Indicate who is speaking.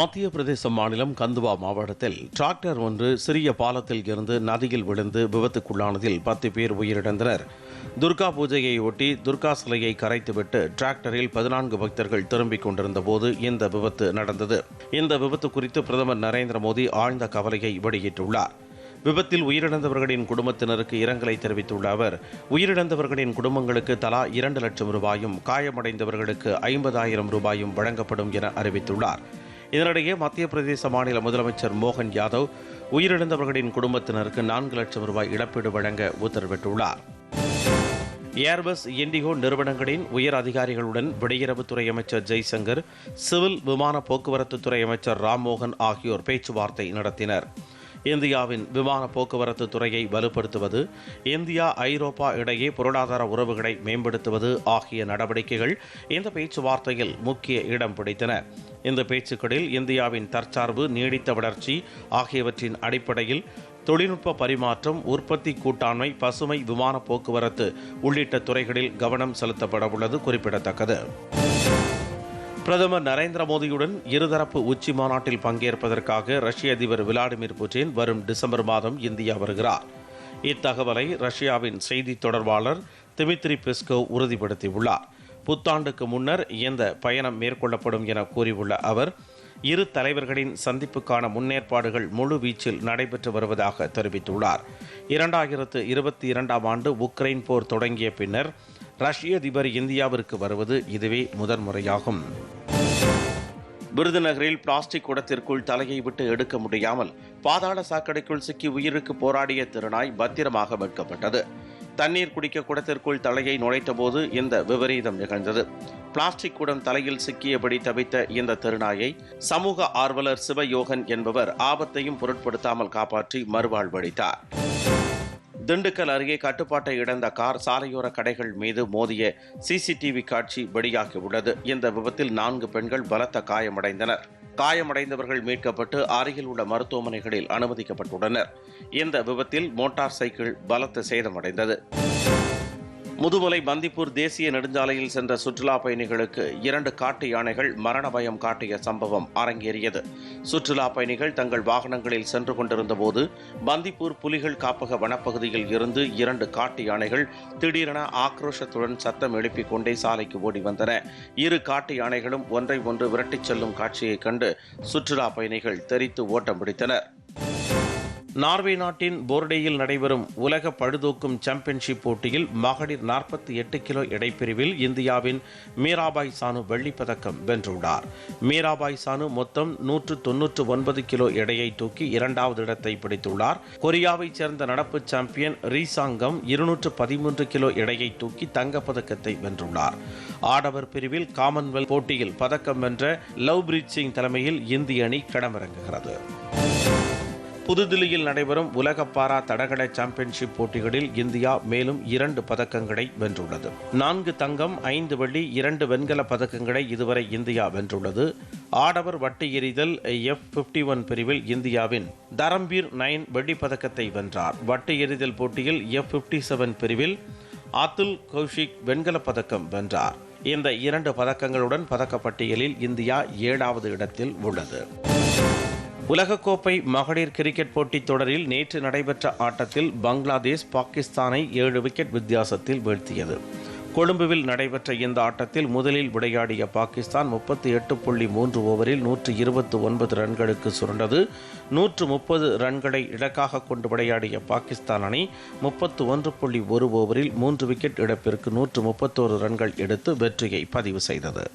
Speaker 1: மத்திய பிரதேச மாநிலம் கந்துவா மாவட்டத்தில் டிராக்டர் ஒன்று சிறிய பாலத்தில் இருந்து நதியில் விழுந்து விபத்துக்குள்ளானதில் பத்து பேர் உயிரிழந்தனர். துர்கா பூஜையை ஒட்டி துர்கா சிலையை கரைத்துவிட்டு டிராக்டரில் பதினான்கு பக்தர்கள் திரும்பிக் கொண்டிருந்த போது இந்த விபத்து நடந்தது. இந்த விபத்து குறித்து பிரதமர் நரேந்திர மோடி ஆழ்ந்த கவலையை வெளியிட்டுள்ளார். விபத்தில் உயிரிழந்தவர்களின் குடும்பத்தினருக்கு இரங்கலை தெரிவித்துள்ள அவர் உயிரிழந்தவர்களின் குடும்பங்களுக்கு தலா இரண்டு லட்சம் ரூபாயும் காயமடைந்தவர்களுக்கு ஐம்பதாயிரம் ரூபாயும் வழங்கப்படும் என அறிவித்துள்ளார். இதனிடையே மத்திய பிரதேச மாநில முதலமைச்சர் மோகன் யாதவ் உயிரிழந்தவர்களின் குடும்பத்தினருக்கு நான்கு லட்சம் ரூபாய் இழப்பீடு வழங்க உத்தரவிட்டுள்ளார். ஏர்பஸ் இண்டிகோ நிறுவனங்களின் உயர் அதிகாரிகளுடன் வெளியுறவுத்துறை அமைச்சர் ஜெய்சங்கர் சிவில் விமான போக்குவரத்து துறை அமைச்சர் ராம்மோகன் ஆகியோர் பேச்சுவார்த்தை நடத்தினர். இந்தியாவின் விமான போக்குவரத்து துறையை வலுப்படுத்துவது இந்தியா ஐரோப்பா இடையே பொருளாதார உறவுகளை மேம்படுத்துவது ஆகிய நடவடிக்கைகள் இந்த பேச்சுவார்த்தையில் முக்கிய இடம் பிடித்தன. இந்த பேச்சுக்களில் இந்தியாவின் தற்சார்பு நீடித்த வளர்ச்சி ஆகியவற்றின் அடிப்படையில் தொழில்நுட்ப பரிமாற்றம் உற்பத்தி கூட்டாண்மை பசுமை விமான போக்குவரத்து உள்ளிட்ட துறைகளில் கவனம் செலுத்தப்பட உள்ளது குறிப்பிடத்தக்கது. பிரதமர் நரேந்திர மோடியுடன் இருதரப்பு உச்சி மாநாட்டில் பங்கேற்பதற்காக ரஷ்ய அதிபர் விளாடிமிர் புட்டின் வரும் டிசம்பர் மாதம் இந்தியா வருகிறார். இத்தகவலை ரஷ்யாவின் செய்தி தொடர்பாளர் திமித்ரி பெஸ்கோ உறுதிப்படுத்தியுள்ளார். புத்தாண்டுக்கு முன்னர் இந்த பயணம் மேற்கொள்ளப்படும் என கூறியுள்ள அவர் இரு தலைவர்களின் சந்திப்புக்கான முன்னேற்பாடுகள் முழு வீச்சில் நடைபெற்று வருவதாக தெரிவித்துள்ளார். இரண்டாயிரத்து இருபத்தி இரண்டாம் ஆண்டு உக்ரைன் போர் தொடங்கிய பின்னர் ரஷ்ய அதிபர் இந்தியாவிற்கு வருவது இதுவே முதன்முறையாகும் விருதுநகரில் பிளாஸ்டிக் குடத்திற்குள் தலையை விட்டு எடுக்க முடியாமல் பாதாள சாக்கடைக்குள் சிக்கி உயிருக்கு போராடிய திருநாய் பத்திரமாக மீட்கப்பட்டது. தண்ணீர் குடிக்க குடத்திற்குள் தலையை நுழைத்தபோது இந்த விபரீதம் நிகழ்ந்தது. பிளாஸ்டிக் குடம் தலையில் சிக்கியபடி தவித்த இந்த திருநாயை சமூக ஆர்வலர் சிவயோகன் என்பவர் ஆபத்தையும் பொருட்படுத்தாமல் காப்பாற்றி மறுவாழ்வளித்தார் திண்டுக்கல் அருகே கட்டுப்பாட்டை இழந்த கார் சாலையோர கடைகள் மீது மோதிய சிசிடிவி காட்சி வெளியாகியுள்ளது. இந்த விபத்தில் நான்கு பெண்கள் பலத்த காயமடைந்தனர். காயமடைந்தவர்கள் மீட்கப்பட்டு அருகில் உள்ள மருத்துவமனைகளில் அனுமதிக்கப்பட்டுள்ளனர். இந்த விபத்தில் மோட்டார் சைக்கிள் பலத்த சேதமடைந்தது. முதுமலை பந்திப்பூர் தேசிய நெடுஞ்சாலையில் சென்ற சுற்றுலா பயணிகளுக்கு இரண்டு காட்டு யானைகள் மரண பயம் காட்டிய சம்பவம் அரங்கேறியது. சுற்றுலா பயணிகள் தங்கள் வாகனங்களில் சென்று கொண்டிருந்தபோது பந்திப்பூர் புலிகள் காப்பக வனப்பகுதியில் இருந்து இரண்டு காட்டு யானைகள் திடீரென ஆக்ரோஷத்துடன் சத்தம் எழுப்பிக் கொண்டே சாலைக்கு ஓடி வந்தன. இரு காட்டு யானைகளும் ஒன்றை ஒன்று விரட்டிச் செல்லும் காட்சியைக் கண்டு சுற்றுலா பயணிகள் தெரித்து ஓட்டம் பிடித்தனர். நார்வே நாட்டின் போர்டேயில் நடைபெறும் உலக பழுதூக்கும் சாம்பியன்ஷிப் போட்டியில் மகளிர் நாற்பத்தி எட்டு கிலோ எடைப்பிரிவில் இந்தியாவின் மீராபாய் சானு வெள்ளிப்பதக்கம் வென்றுள்ளார். மீராபாய் சானு மொத்தம் நூற்று தொன்னூற்று ஒன்பது கிலோ எடையை தூக்கி இரண்டாவது இடத்தை பிடித்துள்ளார். கொரியாவைச் சேர்ந்த நடப்பு சாம்பியன் ரீசாங்கம் இருநூற்று பதிமூன்று கிலோ எடையை தூக்கி தங்கப்பதக்கத்தை வென்றுள்ளார். ஆடவர் பிரிவில் காமன்வெல்த் போட்டியில் பதக்கம் வென்ற லவ் பிரீத் சிங் தலைமையில் இந்திய அணி களமிறங்குகிறது. புதுதில்லியில் நடைபெறும் உலக பாரா தடகள சாம்பியன்ஷிப் போட்டிகளில் இந்தியா மேலும் இரண்டு பதக்கங்களை வென்றுள்ளது. நான்கு தங்கம் ஐந்து வெள்ளி இரண்டு வெண்கல பதக்கங்களை இதுவரை இந்தியா வென்றுள்ளது. ஆடவர் வட்டு எறிதல் எஃப் பிப்டி ஒன் பிரிவில் இந்தியாவின் தரம்பீர் நைன் வெள்ளி பதக்கத்தை வென்றார். வட்டு எறிதல் போட்டியில் எஃப் பிப்டி செவன் பிரிவில் அதுல் கௌஷிக் வெண்கலப் பதக்கம் வென்றார். இந்த இரண்டு பதக்கங்களுடன் பதக்கப்பட்டியலில் இந்தியா ஏழாவது இடத்தில் உள்ளது. உலகக்கோப்பை மகளிர் கிரிக்கெட் போட்டித் தொடரில் நேற்று நடைபெற்ற ஆட்டத்தில் பங்களாதேஷ் பாகிஸ்தானை ஏழு விக்கெட் வித்தியாசத்தில் வீழ்த்தியது. கொழும்புவில் நடைபெற்ற இந்த ஆட்டத்தில் முதலில் விளையாடிய பாகிஸ்தான் முப்பத்தி எட்டு புள்ளி மூன்று ஓவரில் நூற்று இருபத்தி ஒன்பது ரன்களுக்கு சுரண்டது. நூற்று முப்பது ரன்களை இலக்காக கொண்டு விளையாடிய பாகிஸ்தான் அணி முப்பத்து ஒன்று புள்ளி ஒரு ஓவரில் மூன்று விக்கெட் இழப்பிற்கு நூற்று முப்பத்தோரு ரன்கள் எடுத்து வெற்றியை பதிவு செய்தது.